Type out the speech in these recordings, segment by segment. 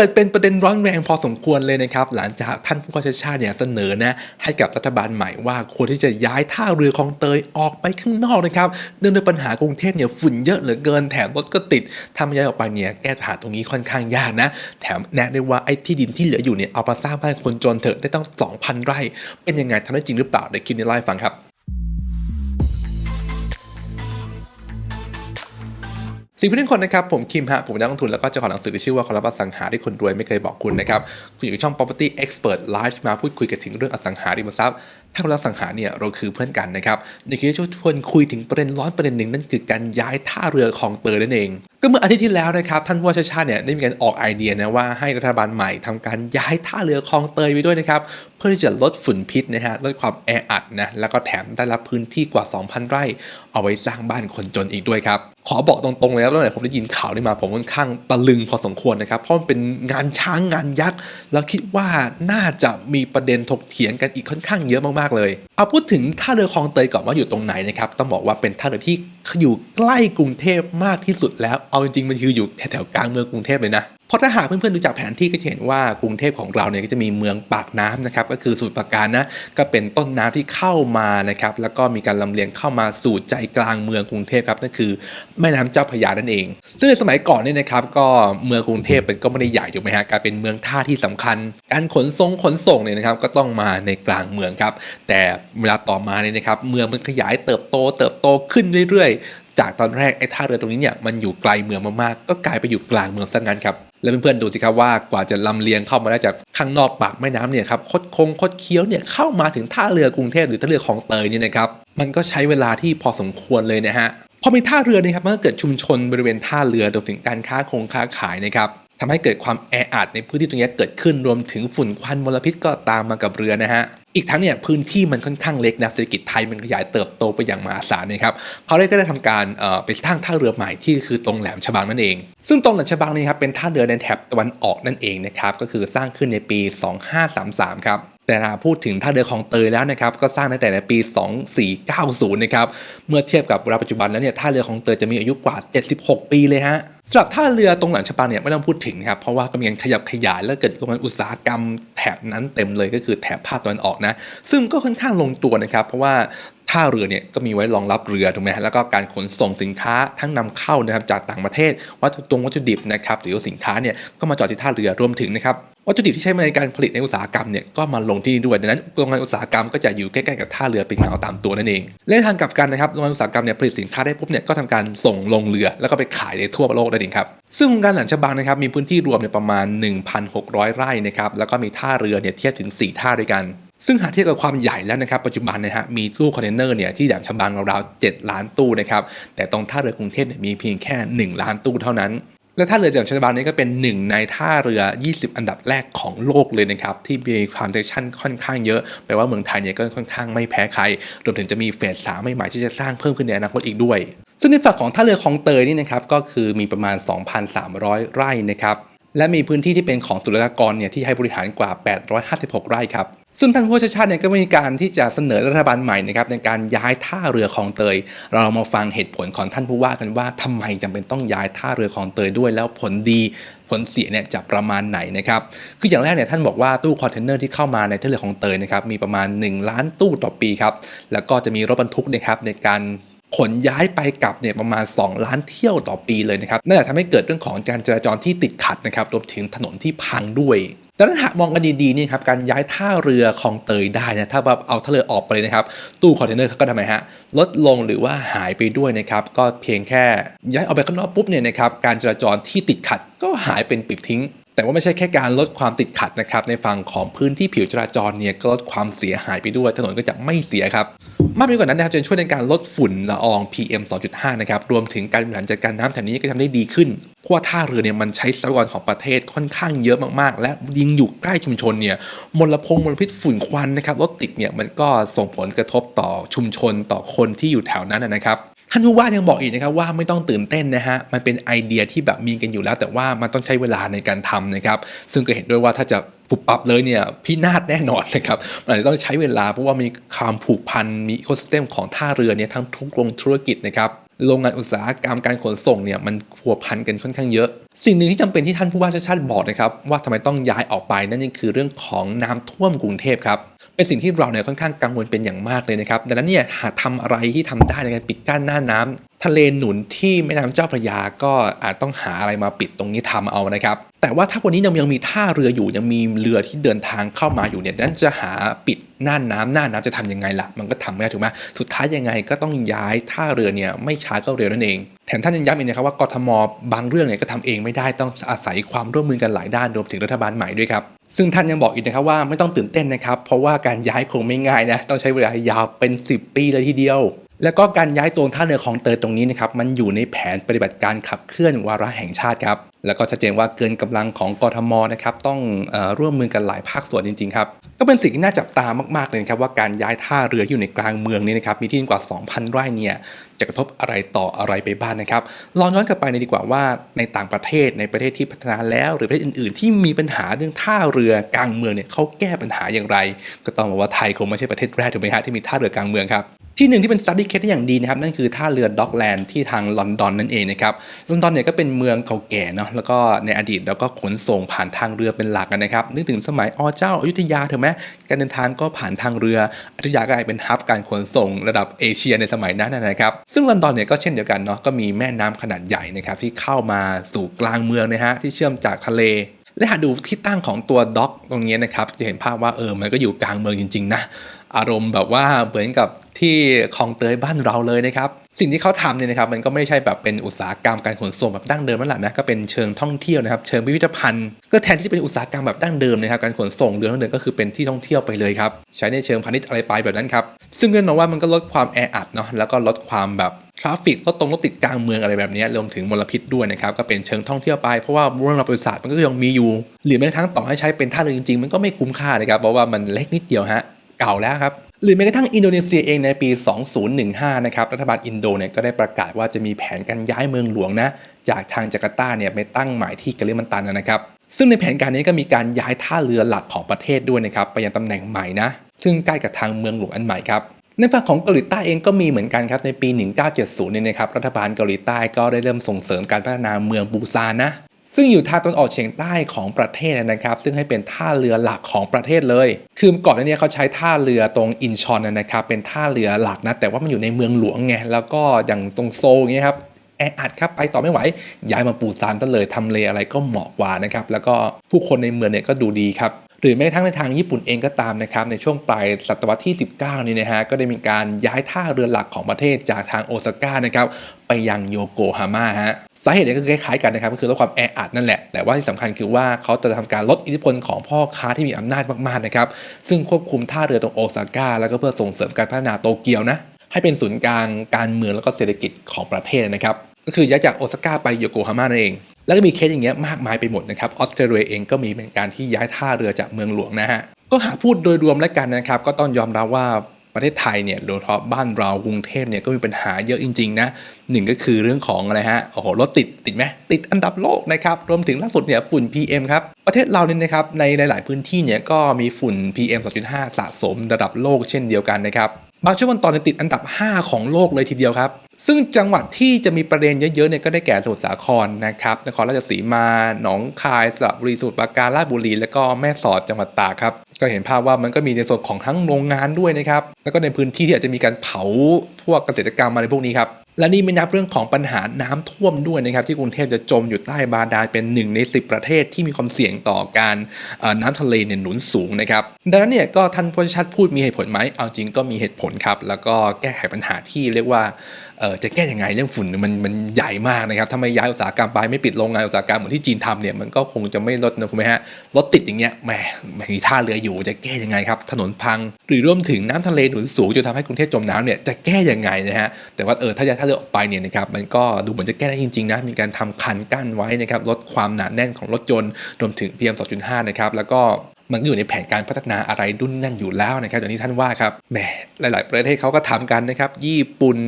เกิดเป็นประเด็นร้อนแรงพอสมควรเลยนะครับ หลังจากท่านผู้ว่าชาติชาเนี่ยเสนอนะให้กับรัฐบาลใหม่ว่าควรที่จะย้ายท่าเรือคลองเตยออกไปข้างนอกนะครับเนื่องด้วยปัญหากรุงเทพเนี่ยฝุ่นเยอะเหลือเกินแถมรถก็ติดถ้าไม่ย้ายออกไปเนี่ยแก้ปัญหาตรงนี้ค่อนข้างยากนะ แถมแนะได้ว่าไอ้ที่ดินที่เหลืออยู่เนี่ยเอามาสร้างบ้านคนจนเถอะได้ตั้ง2,000 ไร่ เป็นยังไงทำได้จริงหรือเปล่าเดี๋ยวคลิปนี้เล่าให้ฟังครับ สิ่งที่ทุกคนนะครับ ผมคิมฮะ ผมเป็นนักลงทุนแล้วก็เจ้าของหนังสือที่ชื่อว่าความลับอสังหาที่คนรวยไม่เคยบอกคุณนะครับ คุณอยู่กับช่อง property expert live มาพูดคุยกันถึงเรื่องอสังหาริมทรัพย์ ถ้าเราสังหาเนี่ยเราคือเพื่อนกันนะครับในคลิปชวนคุยถึงประเด็นร้อนประเด็นหนึ่งนั่นคือการย้ายท่าเรือของเตยนั่นเอง ก็เมื่ออาทิตย์ที่แล้วนะครับท่านผู้ว่าชาติชาเนี่ยได้มีการออกไอเดียนะว่าให้รัฐบาลใหม่ทำการย้ายท่าเรือคลองเตยไปด้วยนะครับเพื่อที่จะลดฝุ่นพิษนะฮะลดความแออัดนะแล้วก็แถมได้รับพื้นที่กว่า 2,000 ไร่เอาไว้สร้างบ้านคนจนอีกด้วยครับขอบอกตรงๆเลยครับตั้งแต่ผมได้ยินข่าวนี้มาผมค่อนข้างตะลึงพอสมควรนะครับ เพราะมันเป็นงานช้างงานยักษ์ แล้วคิดว่าน่าจะมีประเด็นถกเถียงกันอีกค่อนข้างเยอะมากๆเลย เอาพูดถึงท่าเรือคลองเตยก่อนว่าอยู่ตรงไหนนะครับต้องบอกว่าเป็นท่าเรือที่อยู่ใกล้กรุงเทพมากที่สุดแล้ว เอาจริงๆมันคืออยู่แถวๆกลางเมืองกรุงเทพเลยนะ เพราะถ้าหากเพื่อนๆดูจากแผนที่ก็จะเห็นว่ากรุงเทพของเราเนี่ยก็จะมีเมืองปากน้ำนะครับก็คือสมุทรปากการนะก็เป็นต้นน้ำที่เข้ามานะครับแล้วก็มีการลำเลียงเข้ามาสู่ใจกลางเมืองกรุงเทพครับนั่นคือแม่น้ำเจ้าพระยานั่นเอง ซึ่งในสมัยก่อนเนี่ยนะครับก็เมืองกรุงเทพเป็นก็ไม่ได้ใหญ่ถูกไหมฮะกายเป็นเมืองท่าที่สำคัญ การขนส่งขนส่งเนี่ยนะครับก็ต้องมาในกลางเมืองครับแต่เวลาต่อมาเนี่ยนะครับเมืองมันขยายเติบโต เติบโตขึ้นเรื่อยๆ จากตอนแรกไอ้ท่าเรือตรงนี้เนี่ยมันอยู่ไกลเมืองมากๆก็กลายไปอยู่กลางเมืองซะงั้นครับ แล้วเพื่อนๆดูสิครับว่ากว่าจะลำเลียงเข้ามาได้จากข้างนอกปากแม่น้ำเนี่ยครับคดคงคดเคี้ยวเนี่ยเข้ามาถึงท่าเรือกรุงเทพหรือท่าเรือของเตยเนี่ยนะครับมันก็ใช้เวลาที่พอสมควรเลยนะฮะพอมีท่าเรือเนี่ยครับมันก็เกิดชุมชนบริเวณท่าเรือรวมถึงการค้าคงค้าขายนะครับทำให้เกิดความแออัดในพื้นที่ตรงนี้เกิดขึ้นรวมถึงฝุ่นควันมลพิษก็ตามมากับเรือนะฮะ อีกทั้งเนี่ยพื้นที่มันค่อนข้างเล็กนะเศรษฐกิจไทยมันขยายเติบโตไปอย่างมหาศาลนะครับเขาได้ก็ได้ทำการไปสร้างท่าเรือใหม่ที่คือตรงแหลมฉบังนั่นเอง ซึ่งตรงแหลมฉบังนี่ครับเป็นท่าเรือในแถบตะวันออกนั่นเองนะครับก็คือสร้างขึ้นในปี 2533 ครับแต่ถ้าพูดถึงท่าเรือของเตยแล้วนะครับก็สร้างตั้งแต่ในปี 2490 นะครับเมื่อเทียบกับเวลาปัจจุบันแล้วเนี่ยท่าเรือของเตยจะมีอายุกว่า 76 ปีเลยฮะ สำหรับท่าเรือตรงหลังฉบังเนี่ยไม่ต้องพูดถึงนะครับเพราะว่าก็มีการขยับขยายแล้วเกิดโรงงานอุตสาหกรรมแถบนั้นเต็มเลยก็คือแถบภาคตะวันออกนะ ซึ่งก็ค่อนข้างลงตัวนะครับ เพราะว่าท่าเรือเนี่ยก็มีไว้รองรับเรือถูกไหมแล้วก็การขนส่งสินค้าทั้งนำเข้านะครับจากต่างประเทศ วัตถุตรงวัตถุดิบนะครับหรือว่าสินค้าเนี่ยก็มาจอดที่ท่าเรือรวมถึงนะครับวัตถุดิบที่ใช้ในการผลิตในอุตสาหกรรมเนี่ยก็มาลงที่นี่ด้วยดังนั้นโรงงานอุตสาหกรรมก็จะอยู่ใกล้ๆกับท่าเรือเป็นเงาตามตัวนั่นเองเล่นทางกลับกันนะครับโรงงานอุตสาหกรรมเนี่ยผลิตสินค้าได้ปุ๊บเนี่ยก็ทำการส่งลงเรือแล้วก็ไปขายในทั่วโลกนั่นเองครับซึ่งโครงการหลังฉบังนะครับมีพื้นที่รวมเนี่ยประมาณ 1,600 ไร่นะครับแล้วก็มีท่าเรือเนี่ยเทียบถึง 4 ท่าด้วยกัน ซึ่งหากเทียบกับความใหญ่แล้วนะครับปัจจุบันนะฮะมีตู้คอนเทนเนอร์เนี่ยที่แหลมฉบังราวๆ7ล้านตู้นะครับแต่ตรงท่าเรือกรุงเทพเนี่ยมีเพียงแค่ 1 ล้านตู้เท่านั้นและท่าเรือแหลมฉบังนี้ก็เป็นหนึ่งในท่าเรือ 20 อันดับแรกของโลกเลยนะครับ ที่มีความเซชันค่อนข้างเยอะ แปลว่าเมืองไทยเนี่ยก็ค่อนข้างไม่แพ้ใคร รวมถึงจะมีเฟสสามใหม่ๆที่จะสร้างเพิ่มขึ้นในอนาคตอีกด้วย ซึ่งในฝั่งของท่าเรือคลองเตยนี่นะครับก็คือมีประมาณ 2,300 ไร่นะครับและมีพื้นที่ที่เป็นของศุลกากรเนี่ยที่ให้บริหารกว่า 856 ไร่ครับซึ่งท่านผู้ว่าชาชาติเนี่ยก็มีการที่จะเสนอรัฐบาลใหม่นะครับในการย้ายท่าเรือคลองเตย เรามาฟังเหตุผลของท่านผู้ว่ากันว่าทำไมจำเป็นต้องย้ายท่าเรือคลองเตยด้วย แล้วผลดีผลเสียเนี่ยจะประมาณไหนนะครับคืออย่างแรกเนี่ยท่านบอกว่าตู้คอนเทนเนอร์ที่เข้ามาในท่าเรือคลองเตยนะครับมีประมาณ 1 ล้านตู้ต่อปีครับแล้วก็จะมีรถบรรทุกนะครับในการ ขนย้ายไปกลับเนี่ยประมาณ 2 ล้านเที่ยวต่อปีเลยนะครับนั่นแหละทำให้เกิดเรื่องของการจราจรที่ติดขัดนะครับรวมถึงถนนที่พังด้วยดังนั้นหากมองกันดีๆนี่ครับการย้ายท่าเรือคลองเตยได้นะถ้าแบบเอาท่าเรือออกไปเลยนะครับ ตู้คอนเทนเนอร์ก็ทำไมฮะลดลงหรือว่าหายไปด้วยนะครับ ก็เพียงแค่ย้ายออกไปข้างนอกปุ๊บเนี่ยนะครับการจราจรที่ติดขัดก็หายเป็นปิดทิ้ง แต่ว่าไม่ใช่แค่การลดความติดขัดนะครับ ในฝั่งของพื้นที่ผิวจราจรเนี่ยก็ลดความเสียหายไปด้วย ถนนก็จะไม่เสียครับ มากไปกว่านั้นนะครับจะช่วยในการลดฝุ่นละออง PM 2.5 นะครับ รวมถึงการบริหารจัดการน้ำแถวนี้ก็ทำได้ดีขึ้น เพราะว่าท่าเรือเนี่ยมันใช้ทรัพยากรของประเทศค่อนข้างเยอะมากๆ และยิงอยู่ใกล้ชุมชนเนี่ยมลพงมลพิษฝุ่นควันนะครับรถติดเนี่ยมันก็ส่งผลกระทบต่อชุมชนต่อคนที่อยู่แถวนั้นนะครับ ท่านผู้ว่ายังบอกอีกนะครับว่าไม่ต้องตื่นเต้นนะฮะมันเป็นไอเดียที่แบบมีกันอยู่แล้ว แต่ว่ามันต้องใช้เวลาในการทำนะครับ ซึ่งก็เห็นด้วยว่าถ้าจะปุบปับเลยเนี่ยพินาศแน่นอนนะครับมันจะต้องใช้เวลาเพราะว่ามีความผูกพันมีอีโคซิสเต็มของท่าเรือเนี่ยทั้งทุกวงธุรกิจนะครับโรงงานอุตสาหกรรมการขนส่งเนี่ยมันพัวพันกันค่อนข้างเยอะ สิ่งหนึ่งที่จำเป็นที่ท่านผู้ว่าชาติชาติบอกนะครับว่าทำไมต้องย้ายออกไปนั่นก็คือเรื่องของน้ำท่วมกรุงเทพครับ เป็นสิ่งที่เราเนี่ยค่อนข้างกังวลเป็นอย่างมากเลยนะครับ ดังนั้นเนี่ยหากทำอะไรที่ทำได้ในการปิดกั้นหน้าน้ำทะเลหนุนที่แม่น้ำเจ้าพระยาก็อาจต้องหาอะไรมาปิดตรงนี้ทำเอานะครับ แต่ว่าถ้าวันนี้ยังยังมีท่าเรืออยู่ยังมีเรือที่เดินทางเข้ามาอยู่เนี่ยนั้นจะหาปิดหน้าน้ำหน้าน้ำจะทำยังไงล่ะ มันก็ทำไม่ได้ถูกไหมสุดท้ายยังไงก็ต้องย้ายท่าเรือเนี่ยไม่ช้าก็เร็วนั่นเองแถมท่านยังย้ำอีกนะครับว่ากทมบางเรื่องเนี่ยก็ทำเองไม่ได้ต้องอาศัยความร่วมมือกันหลายด้านรวมถึงรัฐบาลใหม่ด้วยครับ ซึ่งท่านยังบอกอีกนะครับว่าไม่ต้องตื่นเต้นนะครับ เพราะว่าการย้ายคงไม่ง่ายนะต้องใช้เวลายาวเป็น 10 ปีเลยทีเดียว แล้วก็การย้ายตัวท่าเรือของเตยตรงนี้นะครับมันอยู่ในแผนปฏิบัติการขับเคลื่อนวาระแห่งชาติครับ แล้วก็ชัดเจนว่าเกินกำลังของกทมนะครับต้องอร่วมมือกันหลายภาคส่วนจริงๆครับก็เป็นสิ่งที่น่าจับตามากๆเลยนะครับว่าการย้ายท่าเรือที่อยู่ในกลางเมืองนี้นะครับมีที่ดินกว่า 2,000 ไร่เนี่ยจะกระทบอะไรต่ออะไรไปบ้างนะครับลองย้อนกลับไปในดีกว่าว่าในต่างประเทศในประเทศที่พัฒนาแล้วหรือประเทศอื่นๆ ที่มีปัญหาเรื่องท่าเรือกลางเมืองเนี่ยเขาแก้ปัญหาอย่างไร ก็ต้องบอกว่าไทยคงไม่ใช่ประเทศแรกถูกไหมฮะที่มีท่าเรือกลางเมืองครับ ที่หนึ่งที่เป็น study case ได้อย่างดีนะครับนั่นคือท่าเรือด็อกแลนด์ที่ทางลอนดอนนั่นเองนะครับลอนดอนเนี่ยก็เป็นเมืองเก่าแก่เนาะแล้วก็ในอดีตเราก็ขนส่งผ่านทางเรือเป็นหลักนะครับนึกถึงสมัยอเจ้าอยุธยาถูกไหมการเดินทางก็ผ่านทางเรืออยุธยาก็กลายเป็นฮับการขนส่งระดับเอเชียในสมัยนั้นนะครับซึ่งลอนดอนเนี่ยก็เช่นเดียวกันเนาะก็มีแม่น้ำขนาดใหญ่นะครับที่เข้ามาสู่กลางเมืองนะฮะที่เชื่อมจากทะเลและหากดูที่ตั้งของตัวด็อกตรงนี้นะครับจะเห็นภาพว่าเออมันก็อยู่กลางเมืองจริงๆนะ อารมณ์แบบว่าเหมือนกับที่คลองเตยบ้านเราเลยนะครับ สิ่งที่เขาทำเนี่ยนะครับมันก็ไม่ใช่แบบเป็นอุตสาหกรรมการขนส่งแบบดั้งเดิมนั่นแหละนะก็เป็นเชิงท่องเที่ยวนะครับ เชิงพิพิธภัณฑ์ก็แทนที่จะเป็นอุตสาหกรรมแบบดั้งเดิมนะครับการขนส่งเรือทั้งเดิมก็คือเป็นที่ท่องเที่ยวไปเลยครับใช้ในเชิงพาณิชย์อะไรไปแบบนั้นครับซึ่งแน่นอนว่ามันก็ลดความแออัดเนาะแล้วก็ลดความแบบทราฟฟิกรถตรงรถติดกลางเมืองอะไรแบบนี้รวมถึงมลพิษด้วยนะครับก็เป็นเชิงท่องเที่ยวไปเพราะว่าเรื่องราวประวัติศาสตร์มันก็ยังมีอยู่ หรือแม้กระทั่งต่อให้ใช้เป็นท่าเรือจริงๆ มันก็ไม่คุ้มค่านะครับเพราะว่ามันเล็กนิดเดียวฮะ เก่าแล้วครับหรือแม้กระทั่งอินโดนีเซียเองในปี 2015 นะครับ รัฐบาลอินโดเนี่ยก็ได้ประกาศว่าจะมีแผนการย้ายเมืองหลวงนะ จากทางจาการ์ตาเนี่ยไปตั้งหมายที่กะลิมันตันนะครับ ซึ่งในแผนการนี้ก็มีการย้ายท่าเรือหลักของประเทศด้วยนะครับ ไปยังตำแหน่งใหม่นะ ซึ่งใกล้กับทางเมืองหลวงอันใหม่ครับ ในฝั่งของเกาหลีใต้เองก็มีเหมือนกันครับ ในปี 1970 เนี่ยนะครับ รัฐบาลเกาหลีใต้ก็ได้เริ่มส่งเสริมการพัฒนาเมืองปูซานนะ ซึ่งอยู่ทางตะวันออกเฉียงใต้ของประเทศนะครับ ซึ่งให้เป็นท่าเรือหลักของประเทศเลย คือก่อนหน้านี้เขาใช้ท่าเรือตรงอินชอนนะครับ เป็นท่าเรือหลักนะ แต่ว่ามันอยู่ในเมืองหลวงไง แล้วก็อย่างตรงโซลอย่างเงี้ยครับแออัดครับไปต่อไม่ไหว ย้ายมาปูซานซะเลยทำเลอะไรก็เหมาะกว่านะครับ แล้วก็ผู้คนในเมืองเนี่ยก็ดูดีครับ หรือแม้กระทั่งในทางญี่ปุ่นเองก็ตามนะครับในช่วงปลายศตวรรษที่ 19 นี่นะฮะก็ได้มีการย้ายท่าเรือหลักของประเทศจากทางโอซาก้านะครับไปยังโยโกฮาม่าฮะสาเหตุเนี่ยก็คล้ายๆกันนะครับก็คือลดความแออัดนั่นแหละ แต่ว่าที่สำคัญคือว่าเขาจะทำการลดอิทธิพลของพ่อค้าที่มีอำนาจมากๆนะครับซึ่งควบคุมท่าเรือตรงโอซาก้าแล้วก็เพื่อส่งเสริมการพัฒนาโตเกียวนะให้เป็นศูนย์กลางการเมืองแล้วก็เศรษฐกิจของประเทศนะครับก็คือย้ายจากโอซาก้าไปโยโกฮาม่านั่นเอง แล้วก็มีเคสอย่างเงี้ยมากมายไปหมดนะครับออสเตรเลียเองก็มีเป็นการที่ย้ายท่าเรือจากเมืองหลวงนะฮะก็หากพูดโดยรวมแล้วกันนะครับก็ต้องยอมรับว่าประเทศไทยเนี่ยโดยเฉพาะบ้านเรากรุงเทพเนี่ยก็มีปัญหาเยอะจริงๆนะหนึ่งก็คือเรื่องของอะไรฮะโอ้โหรถติดติดไหมติดอันดับโลกนะครับรวมถึงล่าสุดเนี่ยฝุ่น PM ครับประเทศเราเนี่ยนะครับในหลายๆพื้นที่เนี่ยก็มีฝุ่น PM 2.5 สะสมระดับโลกเช่นเดียวกันนะครับบางช่วงวันตอนเนี่ยติดอันดับ 5 ของโลกเลยทีเดียวครับ ซึ่งจังหวัดที่จะมีประเด็นเยอะๆเนี่ยก็ได้แก่สมุทรสาครนะครับ นครราชสีมา หนองคาย สระบุรี สมุทรปราการราชบุรี และก็แม่สอดจังหวัดตากครับ ก็เห็นภาพว่ามันก็มีในส่วนของทั้งโรงงานด้วยนะครับ แล้วก็ในพื้นที่ที่อาจจะมีการเผาพวกเกษตรกรรมอะไรพวกนี้ครับ และนี่ไม่นับเรื่องของปัญหาน้ำท่วมด้วยนะครับที่กรุงเทพจะจมอยู่ใต้บาดาลเป็นหนึ่งใน 10 ประเทศที่มีความเสี่ยงต่อการน้ำทะเลเนี่ยหนุนสูงนะครับดังนั้นเนี่ยก็ท่านผู้ชัดพูดมีเหตุผลไหมเอาจริงก็มีเหตุผลครับ แล้วก็แก้ไขปัญหาที่เรียกว่าจะแก้ยังไงเรื่องฝุ่นมันมันใหญ่มากนะครับถ้าไม่ย้ายอุตสาหกรรมไปไม่ปิดโรงงานอุตสาหกรรมเหมือนที่จีนทำเนี่ยมันก็คงจะไม่ลดนะคุณไหมฮะรถติดอย่างเงี้ยแหมมีท่าเรืออยู่จะแก้ยังไงครับถนนพัง หรือรวมถึงน้ำทะเลหนุนสูงจนทำให้กรุงเทพจมน้ำเนี่ยจะแก้ยังไงนะฮะแต่ว่าเออถ้าจะท่าเรือออกไปเนี่ยนะครับมันก็ดูเหมือนจะแก้ได้จริงๆนะมีการทำคันกั้นไว้นะครับลดความหนาแน่นของรถยนต์รวมถึง PM 2.5นะครับแล้วก็ มันก็อยู่ในแผนการพัฒนาอะไรดุนนั่นอยู่แล้วนะครับอย่างที่ท่านว่าครับแหมหลาย ๆ ประเทศเขาก็ทำกันนะครับ ญี่ปุ่น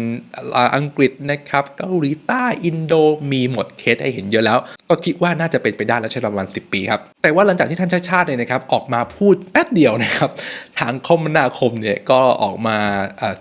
อังกฤษนะครับเกาหลีใต้อินโดมีหมดเคสให้เห็นเยอะแล้ว ก็คิดว่าน่าจะเป็นไปได้แล้วใช้ประมาณ 10 ปีครับแต่ว่าหลังจากที่ท่านชาติชาติเนี่ยนะครับออกมาพูดแป๊บเดียวนะครับทางคมนาคมเนี่ยก็ออกมา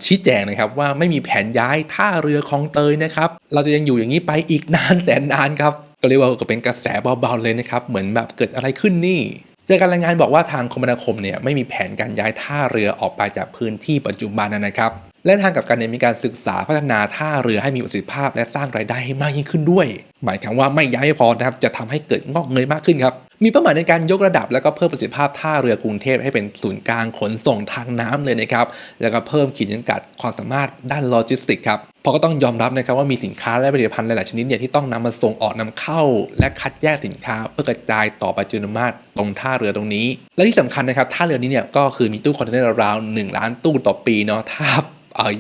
ชี้แจงนะครับว่าไม่มีแผนย้ายท่าเรือคลองเตยนะครับเราจะยังอยู่อย่างนี้ไปอีกนานแสนนานครับก็เรียกว่าก็เป็นกระแสเบาๆเลยนะครับ เหมือนแบบเกิดอะไรขึ้นนี่ จากการรายงานบอกว่าทางคมนาคมเนี่ยไม่มีแผนการย้ายท่าเรือออกไปจากพื้นที่ปัจจุบันนะครับ และทางกับการเนี่ยมีการศึกษาพัฒนาท่าเรือให้มีประสิทธิภาพ และสร้างรายได้ให้มากยิ่งขึ้นด้วย หมายความว่าไม่ย้ายไม่พอนะครับจะทำให้เกิดงอกเงยมากขึ้นครับมีเป้าหมายในการยกระดับ แล้วก็เพิ่มประสิทธิภาพท่าเรือกรุงเทพให้เป็นศูนย์กลางขนส่งทางน้ำเลยนะครับแล้วก็เพิ่มขีดจำกัดความสามารถด้านโลจิสติกส์ครับเพราะก็ต้องยอมรับนะครับว่ามีสินค้าและผลิตภัณฑ์หลาย ๆ ชนิดเนี่ยที่ต้องนำมาส่งออกนำเข้า และคัดแยกสินค้าเพื่อกระจายต่อไปจุลมาตรตรงท่าเรือตรงนี้ และที่สำคัญนะครับท่าเรือนี้เนี่ยก็คือมีตู้คอนเทนเนอร์ราวหนึ่งล้านตู้ต่อปีเนาะถ้า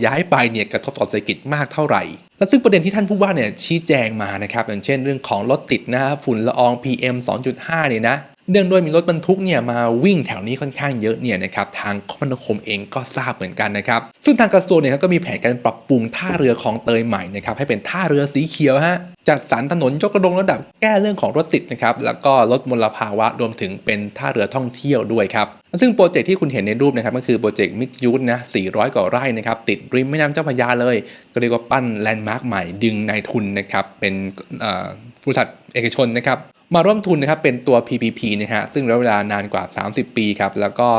ย้ายไปเนี่ยกระทบต่อเศรษฐกิจมากเท่าไหร่ และซึ่งประเด็นที่ท่านผู้ว่าเนี่ยชี้แจงมานะครับอย่างเช่นเรื่องของรถติดนะครับฝุ่นละออง PM 2.5 เนี่ยนะ เนื่องด้วยมีรถบรรทุกเนี่ยมาวิ่งแถวนี้ค่อนข้างเยอะเนี่ยนะครับทางคมนาคมเองก็ทราบเหมือนกันนะครับซึ่งทางกระทรวงเนี่ยก็มีแผนการปรับปรุงท่าเรือของเตยใหม่นะครับให้เป็นท่าเรือสีเขียวฮะจัดสรรถนนยกระดงระดับแก้เรื่องของรถติดนะครับแล้วก็ลดมลภาวะรวมถึงเป็นท่าเรือท่องเที่ยวด้วยครับซึ่งโปรเจกต์ที่คุณเห็นในรูปนะครับก็คือโปรเจกต์มิดยูทนะ 400 กว่าไร่นะครับติดริมแม่น้ำเจ้าพระยาเลย ก็เรียกว่าปั้นแลนด์มาร์คใหม่ดึงนายทุนนะครับเป็นอ่อบริษัทเอกชนนะครับ มาร่วมทุนนะครับเป็นตัว PPP นะฮะซึ่งระยะเวลานานกว่า 30 ปีครับแล้วก็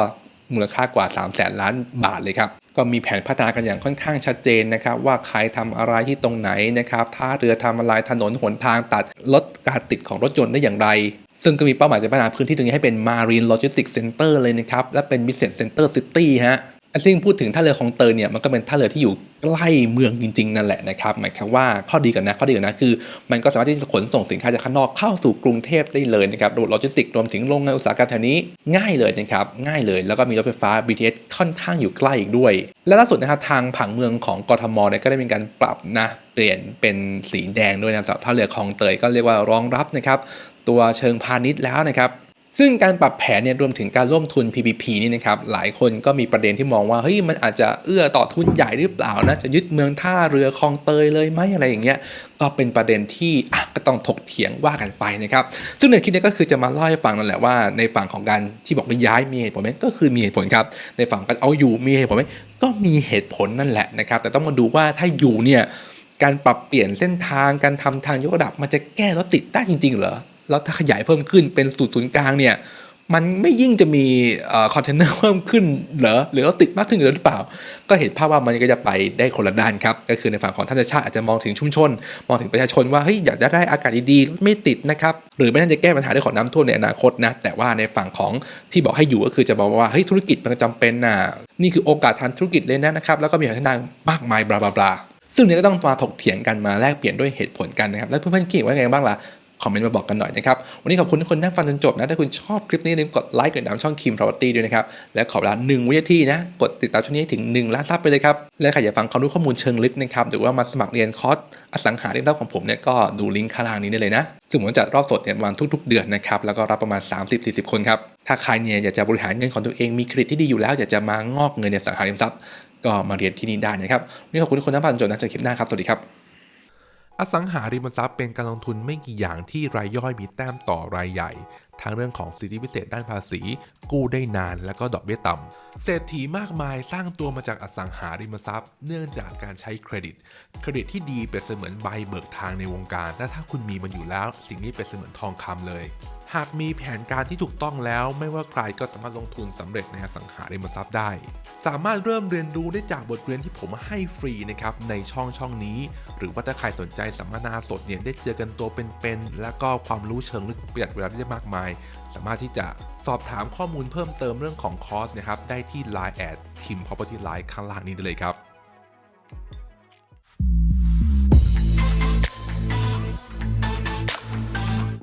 มูลค่ากว่า 3 0 0แสนล้านบาทเลยครับก็มีแผนพัฒนากันอย่างค่อนข้างชัดเจนนะครับว่าใครทำอะไรที่ตรงไหนนะครับท่าเรือทำอะไรถนนหนทางตัดลดการติดของรถยนต์ได้อย่างไร ซึ่งก็มีเป้าหมายจะพัฒนาพื้นที่ตรงนี้ให้เป็น Marine Logistics Center เลยนะครับ และเป็น Business Center City ฮะ ซึ่งพูดถึงท่าเรือของเตยเนี่ยมันก็เป็นท่าเรือที่อยู่ใกล้เมืองจริง ๆ นั่นแหละนะครับหมายความว่าข้อดีกันนะข้อดีกันนะคือ มันก็สามารถที่จะขนส่งสินค้าจากข้างนอกเข้าสู่กรุงเทพได้เลยนะครับระบบโลจิสติกส์รวมถึงโรงงานอุตสาหกรรมแถวนี้ง่ายเลยนะครับง่ายเลยแล้วก็มีรถไฟฟ้า BTS ค่อนข้างอยู่ใกล้อีกด้วย และล่าสุดนะครับทางผังเมืองของกทมเนี่ยก็ได้มีการปรับนะเปลี่ยนเป็นสีแดงด้วยนะสำหรับท่าเรือคลองเตยก็เรียกว่ารองรับนะครับตัวเชิงพาณิชย์แล้วนะครับ ซึ่งการปรับแผนเนี่ยรวมถึงการร่วมทุน PPP นี่นะครับหลายคนก็มีประเด็นที่มองว่าเฮ้ยมันอาจจะเอื้อต่อทุนใหญ่หรือเปล่านะจะยึดเมืองท่าเรือคลองเตยเลยไหมอะไรอย่างเงี้ยก็เป็นประเด็นที่อะก็ต้องถกเถียงว่ากันไปนะครับซึ่งในคลิปนี้ก็คือจะมาเล่าให้ฟังนั่นแหละว่า ในฝั่งของการที่บอกว่าย้ายมีเหตุผลไหมก็คือมีเหตุผลครับในฝั่งการเอาอยู่มีเหตุผลไหมก็มีเหตุผลนั่นแหละนะครับแต่ต้องมาดูว่าถ้าอยู่เนี่ยการปรับเปลี่ยนเส้นทางการทำทางยกระดับมันจะแก้รถติดได้จริงๆ เหรอ แล้วถ้าขยายเพิ่มขึ้นเป็นสูตรศูนย์กลางเนี่ยมันไม่ยิ่งจะมีคอนเทนเนอร์เพิ่มขึ้นเหรอหรือรถติดมากขึ้นหรือเปล่า ก็เห็นภาพว่ามันก็จะไปได้คนละด้านครับ ก็คือในฝั่งของท่านชาติอาจจะมองถึงชุมชน มองถึงประชาชนว่าเฮ้ยอยากจะได้อากาศดีๆไม่ติดนะครับ หรือไม่ท่านจะแก้ปัญหาเรื่องของน้ำท่วมในอนาคตนะแต่ว่าในฝั่งของที่บอกให้อยู่ก็คือจะบอกว่าเฮ้ยธุรกิจมันจำเป็นนะนี่คือโอกาสทางธุรกิจเลยนะนะครับแล้วก็มีแผนทางมากมายบลาบลาบลาซึ่งเนี่ยก็ต้องมาถกเถียงกันมาแลกเปลี่ยนด้วยเหตุผลกันนะครับแล้วเพื่อนๆคิดว่าไงบ้างล่ะ คอมเมนต์มาบอกกันหน่อยนะครับ วันนี้ขอบคุณทุกคนที่นั่งฟังจนจบนะ ถ้าคุณชอบคลิปนี้อย่าลืมกดไลค์กดติดตามช่องคิมพร p ตตี้ด้วยนะครับ และขอเวลา1วินาทีนะ กดติดตามช่องนี้ให้ถึง 1 ล้านซับไปเลยครับ และใครอยากฟังความรู้ข้อมูลเชิงลึกนะครับ หรือว่ามาสมัครเรียนคอร์สอสังหาริมทรัพย์ของผมเนี่ยก็ดูลิงก์ข้างล่างนี้ได้เลยนะซึ่งผมจะจัดรอบสดเนี่ยประมาณทุก ๆ เดือนนะครับแล้วก็รับประมาณ 30-40 คนครับถ้าใครเนี่ยอยากจะบริหารเงินของตัวเองมีเครดิตที่ดีอยู่แล้วอยากจะมางอกเงินในอสังหาริมทรัพย์ก็มาเรียนที่นี่ได้นะครับวันนี้ขอบคุณทุกคนที่ฟังจนจบนะเจอคลิปหน้าครับสวัสดีครับ อสังหาริมทรัพย์เป็นการลงทุนไม่กี่อย่างที่รายย่อยมีแต้มต่อรายใหญ่ ทั้งเรื่องของสิทธิพิเศษด้านภาษี กู้ได้นานและก็ดอกเบี้ยต่ำเศรษฐีมากมายสร้างตัวมาจากอสังหาริมทรัพย์ เนื่องจากการใช้เครดิต เครดิตที่ดีเป็นเสมือนใบเบิกทางในวงการและถ้าคุณมีมันอยู่แล้ว สิ่งนี้เป็นเสมือนทองคำเลย หากมีแผนการที่ถูกต้องแล้วไม่ว่าใครก็สามารถลงทุนสำเร็จในอสังหาริมทรัพย์ได้ สามารถเริ่มเรียนรู้ได้จากบทเรียนที่ผมให้ฟรีนะครับในช่องช่องนี้ หรือว่าถ้าใครสนใจสัมมนาสดเนี่ยได้เจอกันตัวเป็นๆแล้วก็ความรู้เชิงลึกประหยัดเวลาได้มากมาย สามารถที่จะสอบถามข้อมูลเพิ่มเติมเรื่องของคอร์สนะครับได้ที่ Line แอดคิม Property Line ข้างล่างนี้ได้เลยครับ